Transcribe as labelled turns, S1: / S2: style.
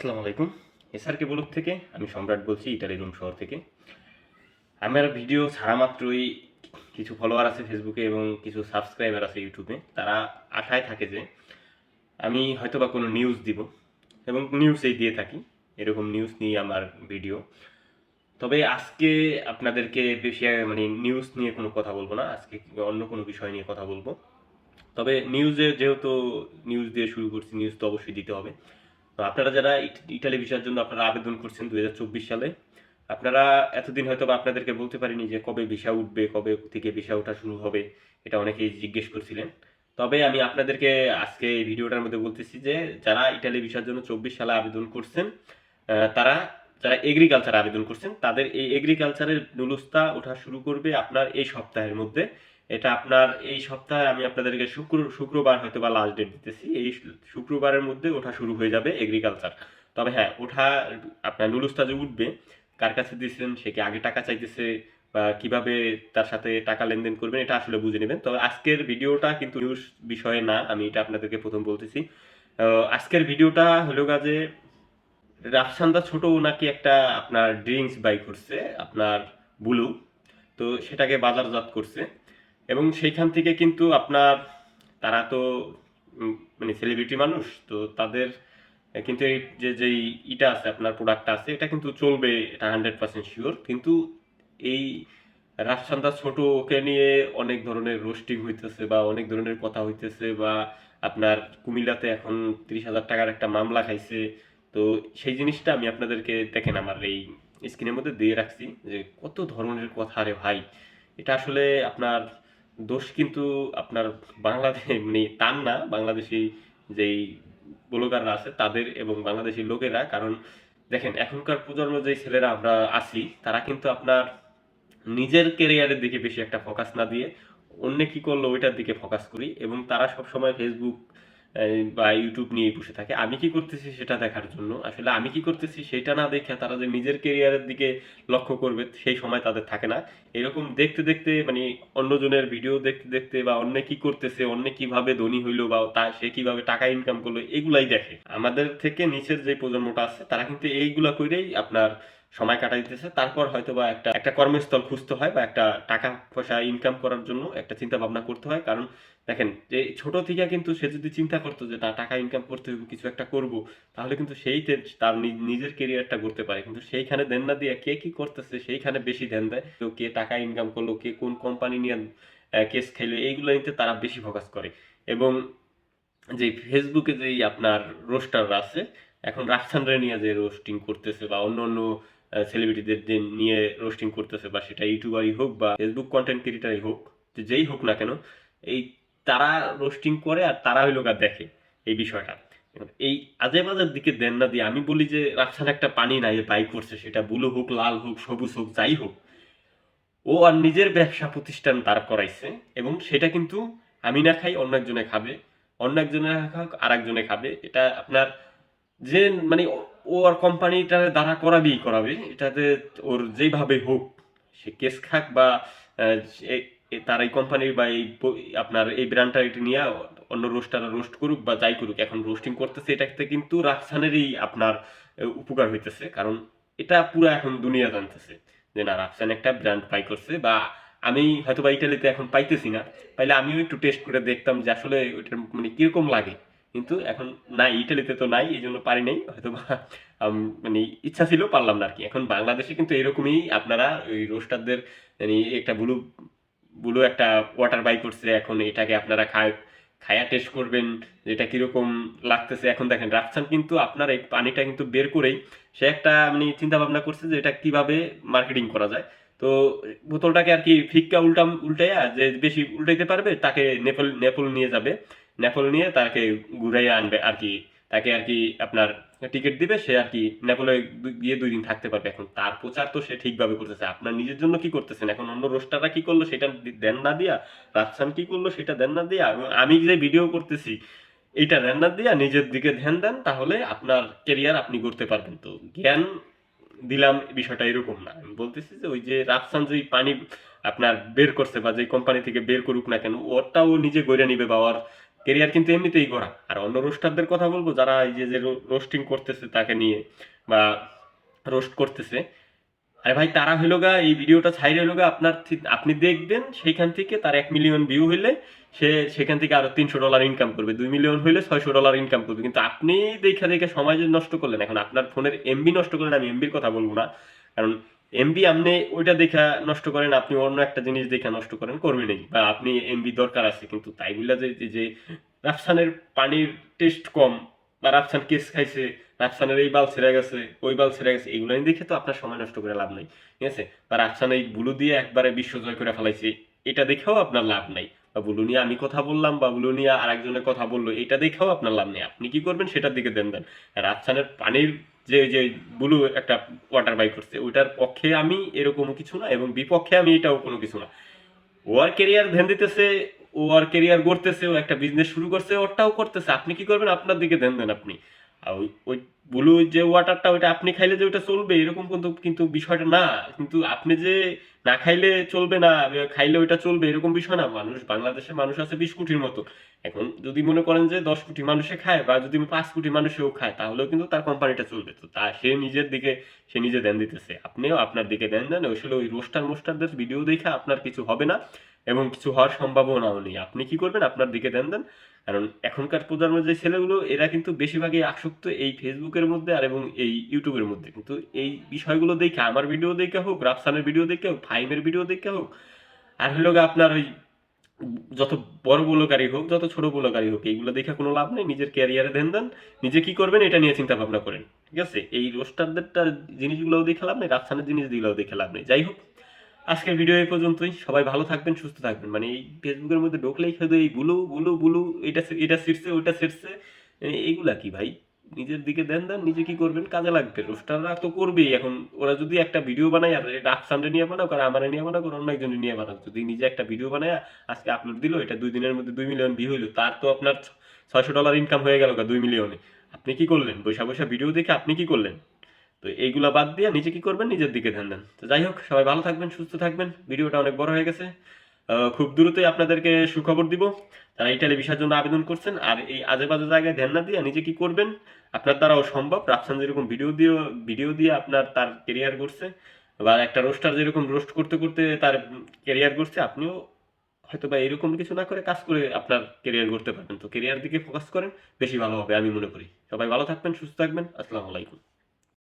S1: আসসালামু আলাইকুম। SRK blog থেকে, আমি সম্রাট বলছি ইটালি রুম শহর থেকে। আমার ভিডিও ছাড়া মাত্রই কিছু ফলোয়ার আছে ফেসবুকে এবং কিছু সাবস্ক্রাইবার আছে ইউটিউবে তারা আশায় থাকে যে আমি হয়তো বা কোনো নিউজ দিব এবং নিউজেই দিয়ে থাকি, এরকম নিউজ নিয়ে আমার ভিডিও। তবে আজকে আপনাদেরকে বেশি মানে নিউজ নিয়ে কোনো কথা বলব না, আজকে অন্য কোনো বিষয় নিয়ে কথা বলব। তবে নিউজে যেহেতু নিউজ দিয়ে শুরু করছি নিউজ তো অবশ্যই দিতে হবে। তো আপনারা যারা ইটালি ভিসার জন্য আপনারা আবেদন করছেন দু হাজার চব্বিশ সালে, আপনারা এতদিন হয়তো আপনাদেরকে বলতে পারিনি যে কবে ভিসা উঠবে, কবে থেকে ভিসা ওঠা শুরু হবে, এটা অনেকেই জিজ্ঞেস করছিলেন। তবে আমি আপনাদেরকে আজকে এই ভিডিওটার মধ্যে বলতেছি যে যারা ইটালি ভিসার জন্য চব্বিশ সালে আবেদন করছেন তারা, যারা এগ্রিকালচার আবেদন করছেন, তাদের এই এগ্রিকালচারের নুলুস্তা ওঠা শুরু করবে আপনার এই সপ্তাহের মধ্যে। এটা আপনার এই সপ্তাহে আমি আপনাদেরকে শুক্র, শুক্রবার হয়তো বা লাস্ট ডেট দিতেছি। এই শুক্রবারের মধ্যে ওঠা শুরু হয়ে যাবে এগ্রিকালচার তবে হ্যাঁ ওঠা আপনার নুলুস্তা যে উঠবে, কার কাছে দিয়েছেন সে কি আগে টাকা চাইতেছে বা কীভাবে তার সাথে টাকা লেনদেন করবেন, এটা আসলে বুঝে নেবেন। তবে আজকের ভিডিওটা কিন্তু নিউজ বিষয়ে না, আমি এটা আপনাদেরকে প্রথম বলতেছি। আজকের ভিডিওটা হলো কাজে রাফসান্দা ছোট নাকি একটা আপনার ড্রিঙ্কস বাই করছে, আপনার বুলু। তো সেটাকে বাজারজাত করছে। এবং সেইখান থেকে কিন্তু আপনার, তারা তো মানে সেলিব্রিটি মানুষ, তো তাদের কিন্তু এই যে, যেই ইটা আছে, আপনার প্রোডাক্টটা আছে, এটা কিন্তু চলবে, এটা হান্ড্রেড পার্সেন্ট শিওর কিন্তু এই রাফসান্দা ছোট ওকে নিয়ে অনেক ধরনের রোস্টিং হইতেছে বা অনেক ধরনের কথা হইতেছে বা আপনার কুমিল্লাতে এখন তিরিশ হাজার টাকার একটা মামলা খাইছে, তো সেই জিনিসটা আমি আপনাদেরকে দেখেন আমার এই স্ক্রিনের মধ্যে দিয়ে রাখছি যে কত ধরনের কথা রে ভাই। এটা আসলে আপনার দোষ কিন্তু আপনার বাংলাদেশ মানে তার না, বাংলাদেশি যেই ব্লগাররা আছে তাদের এবং বাংলাদেশি লোকেরা, কারণ দেখেন, এখনকার প্রজন্ম যে ছেলেরা আমরা আছি, তারা কিন্তু আপনার নিজের কেরিয়ারের দিকে বেশি একটা ফোকাস না দিয়ে অন্য কি করল ওইটার দিকে ফোকাস করি এবং তারা সব সময় ফেসবুক বা ইউটিউব নিয়ে বসে থাকে। আমি কি করতেছি সেটা দেখার জন্য। আসলে আমি কি করতেছি সেটা না দেখে তারা যে নিজের কেরিয়ারের দিকে লক্ষ্য করবে সেই সময় তাদের থাকে না। এরকম দেখতে দেখতে মানে অন্যজনের ভিডিও দেখতে দেখতে বা অন্য কি করতেছে, অন্য কীভাবে ধনী হইল বা তা সে কীভাবে টাকা ইনকাম করল, এগুলাই দেখে। আমাদের থেকে নিচের যে প্রজন্মটা আছে, তারা কিন্তু এইগুলা করেই আপনার সময় কাটাইতেছে তারপর হয়তো বা একটা একটা কর্মস্থল খুঁজতে হয় বা একটা টাকা পয়সা ইনকাম করার জন্য একটা চিন্তা ভাবনা করতে হয়। কারণ দেখেন, যে ছোট থেকে কিন্তু সে যদি চিন্তা করতো যে, না, টাকা ইনকাম করতে হবে, কিছু একটা করব, তাহলে কিন্তু সেই তার নিজের কেরিয়ারটা করতে পারে। কিন্তু সেইখানে দেন না দিয়ে কে কি করতেছে, সেইখানে বেশি ধ্যান দেয়। তো কে টাকা ইনকাম করল, কে কোন কোম্পানি নিয়ে কেস খেলো, এইগুলো নিতে তারা বেশি ফোকাস করে। এবং যে ফেসবুকে যেই আপনার রোস্টাররা আছে, এখন রাফসানরে নিয়ে যে রোস্টিং করতেছে বা অন্য অন্য সেলিব্রিটিদের নিয়ে রোস্টিং করতেছে বা সেটা ইউটিউবারই হোক বা ফেসবুক কন্টেন্ট ক্রিয়েটারই হোক, যে যেই হোক না কেন, এই তারা রোস্টিং করে আর তারা হইল গা দেখে এই বিষয়টা। এই আজে বাজার দিকে দেন না দিয়ে আমি বলি যে রাফসান একটা পানি নাই বাই করছে, সেটা বুলু হোক, লাল হোক, সবুজ হোক, যাই হোক। ও আর নিজের ব্যবসা প্রতিষ্ঠান দাঁড় করাইছে এবং সেটা কিন্তু আমি না খাই, অন্য একজনে খাবে। অন্য একজনে খাক আর একজনে খাবে। এটা আপনার যে মানে ও- আর কোম্পানিটা দাঁড়া করাবেই করাবে, এটাতে ওর যেভাবে হোক, সে কেস খাক বা তার এই কোম্পানির বা এই আপনার এই ব্র্যান্ডটা এটা নিয়ে অন্য রোস্টাররা রোস্ট করুক বা যাই করুক, এখন রোস্টিং করতেছে, এটাতে কিন্তু রাফসানেরই আপনার উপকার হইতেছে। কারণ এটা পুরো এখন দুনিয়া জানতেছে যে, না, রাফসান একটা ব্র্যান্ড পাই করছে বা আমি হয়তো বা ইটালিতে এখন পাইতেছি না, পাইলে আমিও একটু টেস্ট করে দেখতাম যে আসলে ওইটার মানে কীরকম লাগে। কিন্তু এখন নাই ইটালিতে তো নাই, এই জন্য পারি নাই হয়তো মানে ইচ্ছা ছিল, পারলাম না আর কি এখন বাংলাদেশে কিন্তু এরকমই আপনারা ওই রোস্টারদের মানে একটা ব্লু ব্লু একটা ওয়াটার বাই করছে, এখন এটাকে আপনারা খায়, খায়া টেস্ট করবেন যেটা কীরকম লাগতেছে। এখন দেখেন রাফসান কিন্তু আপনার এই পানিটা কিন্তু বের করেই, সে একটা মানে চিন্তা ভাবনা করছে যে এটা কীভাবে মার্কেটিং করা যায়। তো বোতলটাকে আর কি ফিক্কা উল্টাম, উল্টাইয়া যে বেশি উল্টাইতে পারবে, তাকে নেপল নেপল নিয়ে যাবে। নেপল নিয়ে তাকে ঘুরাইয়া আনবে আর কি। তাকে আর কি আপনার টিকিট দিবে, সে আর কি নেপলে গিয়ে দুই দিন থাকতে পারবে এখন। তার প্রচার তো সে ঠিকভাবে করতেছে। আপনার নিজের জন্য কি করতেছেন? এখন অন্য রোস্টাররা কি করল সেটা দেন না দিয়া? রাজসান কি করল সেটা দেন না দিয়া? আমি যে ভিডিও করতেছি এটা দেন না দিয়া, নিজের দিকে ধ্যান দেন, তাহলে আপনার কেরিয়ার আপনি করতে পারবেন। তো জ্ঞান দিলাম, বিষয়টা এরকম না। আমি বলতেছি যে ওই যে রাফসান যে পানি আপনার বের করছে বা যে কোম্পানি থেকে বের করুক না কেন ওরটা ও নিজে গড়ে নিবে বা ওর কেরিয়ার কিন্তু এমনিতেই করা আর অন্য রোস্টারদের কথা বলব, যারা এই যে যে রোস্টিং করতেছে তাকে নিয়ে বা রোস্ট করতেছে। আরে ভাই, তারা হইল গা, এই ভিডিওটা ছাইরে হইল গা, আপনার আপনি দেখবেন সেইখান থেকে তার এক মিলিয়ন ভিউ হইলে সে সেখান থেকে আরও তিনশো ডলার ইনকাম করবে। দুই মিলিয়ন হইলে ছয়শো ডলার ইনকাম করবে। কিন্তু আপনি দেখা, দেখে সময় নষ্ট করলেন, এখন আপনার ফোনের এমবি নষ্ট করলেন, আমি এমবির কথা বলব না। কারণ এমবি আপনি ওইটা দেখা নষ্ট করেন, আপনি অন্য একটা জিনিস দেখা নষ্ট করেন করবেনই বা আপনি এমবি দরকার আছে, কিন্তু তাই বলে যে যে রাফসানের পানির টেস্ট কম, বা রাফসান কেস খাইছে, রাফসানের এই বাল ছেড়ে গেছে, ওই বাল ছেড়ে গেছে, এগুলো দেখে তো আপনার সময় নষ্ট করে লাভ নাই, ঠিক আছে? বা রাফসান এই বুলু দিয়ে একবারে বিশ্ব জয় করে ফেলাইছে, এটা দেখেও আপনার লাভ নাই। বা বুলু নিয়ে আমি কথা বললাম, বা বুলু নিয়ে আরেকজনের কথা বলল, এটা দেখেও আপনার লাভ নেই। আপনি কি করবেন? সেটার দিকে দেন দেন। রাফসানের পানির যে যে ব্লু একটা ওয়াটার বাই করছে, ওইটার পক্ষে আমি এরকম কিছু না এবং বিপক্ষে আমি এটাও কোনো কিছু না। ওয়ার কেরিয়ার ধ্যান দিতেছে ওয়ার কেরিয়ার গড়তেছে, ও একটা বিজনেস শুরু করছে, ওরটাও করতেছে। আপনি কি করবেন? আপনার দিকে ধ্যান দেন আপনি। আর ওই ব্লু যে ওয়াটারটা ওইটা আপনি খাইলে যে ওইটা চলবে, এরকম কিন্তু কিন্তু বিষয়টা না। কিন্তু আপনি যে না খাইলে চলবে না, খাইলে ওইটা চলবে, এরকম বিষয় না। মানুষ, বাংলাদেশের মানুষ আছে বিশ কোটির মতো। এখন যদি মনে করেন যে দশ কোটি মানুষে খায় বা যদি পাঁচ কোটি মানুষেও খায়, তাহলেও কিন্তু তার কোম্পানিটা চলবে। তো তা সে নিজের দিকে, সে নিজে দেন দিতেছে। আপনিও আপনার দিকে দেন দেন। আসলে ওই রোস্টার মোস্টারদের ভিডিও দেখে আপনার কিছু হবে না এবং কিছু হওয়ার সম্ভাবনাও নেই। আপনি কি করবেন? আপনার দিকে দেন দেন। কারণ এখনকার প্রজন্মের যে ছেলেগুলো, এরা কিন্তু বেশিরভাগই আসক্ত এই ফেসবুকের মধ্যে আর এবং এই ইউটিউবের মধ্যে। কিন্তু এই বিষয়গুলো দেখে, আমার ভিডিও দেখে হোক, রাফসানের ভিডিও দেখে হোক ফাইমের ভিডিও দেখে হোক, আর হলো আপনার ওই যত বড় বলকারী হোক, যত ছোট বলকারী হোক, এইগুলো দেখে কোনো লাভ নেই, নিজের ক্যারিয়ারে দেন দেন, নিজে কি করবেন এটা নিয়ে চিন্তা ভাবনা করেন, ঠিক আছে? এই রোস্টারদেরটা জিনিসগুলোও দেখে লাভ নেই, রাফসানের জিনিসগুলোও দেখে লাভ নেই, যাই হোক। আজকের ভিডিও এই পর্যন্তই। সবাই ভালো থাকবেন, সুস্থ থাকবেন। মানে এই ফেসবুকের মধ্যে ঢুকলেই শুধু এই বুলু বুলু বুলু এটা এটা ছিঁড়ছে ওইটা ছিঁড়ছে এ- এইগুলা কি ভাই? নিজের দিকে দেন দেন, নিজে কি করবেন? কাজে লাগবে। রোস্টাররা তো করবেই। এখন ওরা যদি একটা ভিডিও বানায়, আর এটা আকসানরে নিয়ে বানাও আর আমার নিয়ে বানাও আর অন্য একজনের নিয়ে বানাও যদি নিজে একটা ভিডিও বানায়, আজকে আপলোড দিল, এটা দুই দিনের মধ্যে দুই মিলিয়ন ভিউ হইল। তার তো আপনার ছয়শো ডলার ইনকাম হয়ে গেল দুই মিলিয়নে আপনি কি করলেন? বৈশা বৈশা ভিডিও দেখে আপনি কি করলেন? তো এইগুলা বাদ দিয়ে নিজে কি করবেন? নিজের দিকে ধ্যান দেন। তো যাই হোক, সবাই ভালো থাকবেন, সুস্থ থাকবেন। ভিডিওটা অনেক বড় হয়ে গেছে। খুব দ্রুতই আপনাদেরকে সুখবর দিব। তারা ইটালি ভিসার জন্য আবেদন করছেন আর এই আজে বাজে জায়গায় ধ্যান না দিয়ে নিজে কি করবেন, আপনার দ্বারাও সম্ভব। রাফসান যেরকম ভিডিও দিয়ে ভিডিও দিয়ে আপনার তার কেরিয়ার করছে বা একটা রোস্টার যেরকম রোস্ট করতে করতে তার কেরিয়ার করছে আপনিও হয়তো বা এরকম কিছু না করে কাজ করে আপনার কেরিয়ার করতে পারবেন। তো কেরিয়ার দিকে ফোকাস করেন, বেশি ভালো হবে আমি মনে করি। সবাই ভালো থাকবেন, সুস্থ থাকবেন। আসসালামু আলাইকুম।